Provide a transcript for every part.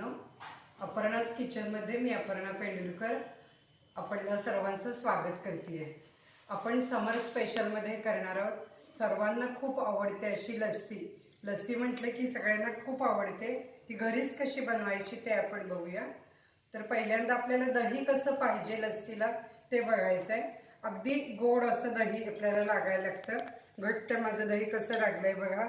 अपर्णास किचनमध्ये मी अपर्णा पेंडुरकर आपल्या सर्वांचं स्वागत करते आपण समर स्पेशलमध्ये करणार आहोत. सर्वांना खूप आवडते अशी लस्सी. लस्सी म्हटलं की सगळ्यांना खूप आवडते. ती घरीच कशी बनवायची ते आपण बघूया. तर पहिल्यांदा आपल्याला दही कसं पाहिजे लस्सीला ते बघायचं आहे अगदी गोड असं दही आपल्याला लागायला लागतं. घट्ट माझं दही कसं लागलंय बघा.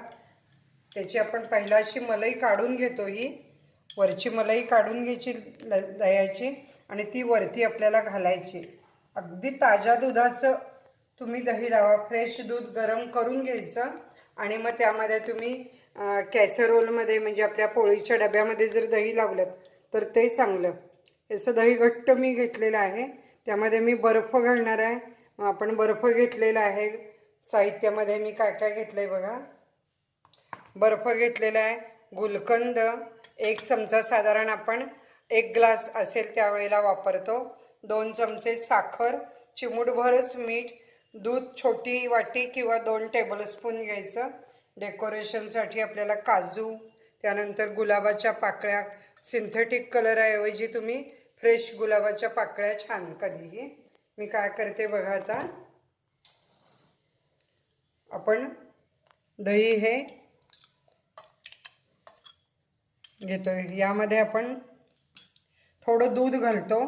त्याची आपण पहिला अशी मलाई काढून घेतो ही. वरची मलाई काढून घ्यायची ल दह्याची आणि ती वरती आपल्याला घालायची. अगदी ताज्या दुधाचं तुम्ही दही लावा फ्रेश दूध गरम करून घ्यायचं आणि मग त्यामध्ये तुम्ही कॅसेरोलमध्ये कॅसरोलमध्ये म्हणजे आपल्या पोळीच्या डब्यामध्ये जर दही लावलं तर ते चांगलं. याचं दही घट्ट मी घेतलेलं आहे. त्यामध्ये मी बर्फ घालणार आहे. मग आपण बर्फ घेतलेला आहे. साहित्यामध्ये मी काय काय घेतलं आहे बघा. बर्फ घेतलेला आहे. गुलकंद एक चमचा साधारण आपण एक ग्लास असेल त्यावेळेला वापरतो. दोन चमचे साखर चिमूटभरच मीठ दूध छोटी वाटी किंवा दोन टेबलस्पून घ्यायचं. डेकोरेशनसाठी आपल्याला काजू त्यानंतर गुलाबाच्या पाकळ्या सिंथेटिक कलरऐवजी तुम्ही फ्रेश गुलाबाच्या पाकळ्या छान कधीही. मी काय करते बघा आता. आपण दही हे घेतोय. यामध्ये आपण थोडं दूध घालतो.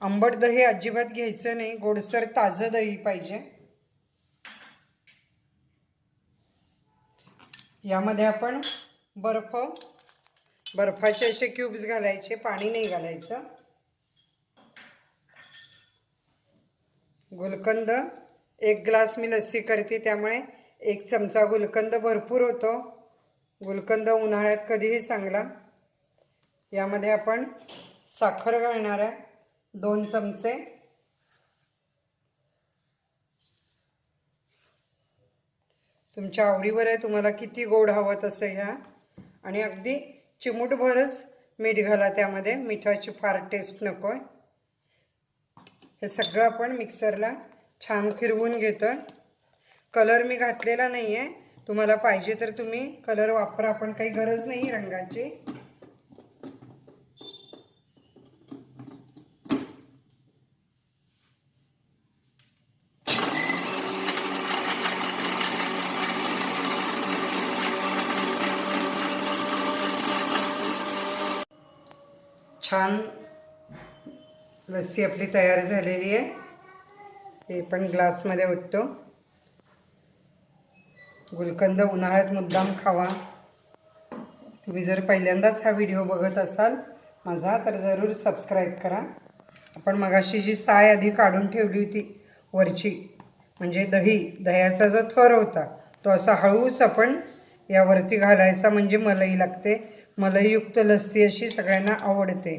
आंबट दही अजिबात घ्यायचं नाही. गोडसर ताजं दही पाहिजे. यामध्ये आपण बर्फ बर्फाचे असे क्यूब्स घालायचे. पाणी नाही घालायचं. गुलकंद एक ग्लास मी लस्सी करते त्यामुळे एक चमचा गुलकंद भरपूर होतो. गुलकंद उन्हाळ्यात कधीही चांगला. यामध्ये आपण साखर घालणार आहे दोन चमचे. तुमच्या आवडीवर आहे तुम्हाला किती गोड हवं तसं ह्या आणि अगदी चिमूटभरच मीठ घाला त्यामध्ये मिठाची फार टेस्ट नको आहे हे सगळं आपण मिक्सरला छान फिरवून घेतो कलर मी घातलेला नाही आहे तुम्हाला पाहिजे तर तुम्ही कलर वापरा पण काही गरज नाही रंगाची. छान लस्सी आपली तयार झालेली आहे. ते पण ग्लासमध्ये ओततो. गुलकंद उन्हाळ्यात मुद्दाम खावा. तुम्ही जर पहिल्यांदाच हा व्हिडिओ बघत असाल माझा तर जरूर सबस्क्राईब करा. आपण मगाशी जी साय आधी काढून ठेवली होती वरची म्हणजे दही दह्याचा जो थर होता तो असा हळूच आपण यावरती घालायचा म्हणजे मलई लागते. मलईयुक्त लस्सी अशी सगळ्यांना आवडते.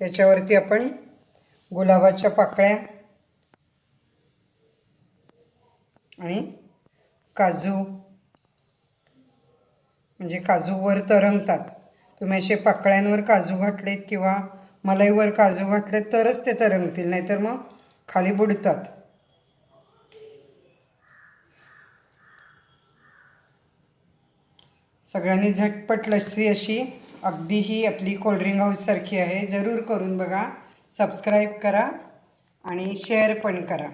त्याच्यावरती आपण गुलाबाच्या पाकळ्या आणि काजू. म्हणजे काजूवर तरंगतात. तुम्ही असे पाकळ्यांवर काजू घातलेत किंवा मलईवर काजू घातलेत तरच ते तरंगतील नाहीतर मग खाली बुडतात. सगळ्यांनी झटपट लस्सी अशी अगदी ही आपली कोल्ड्रिंक हाऊससारखी आहे. जरूर करून बघा सबस्क्राईब करा आणि शेअर पण करा.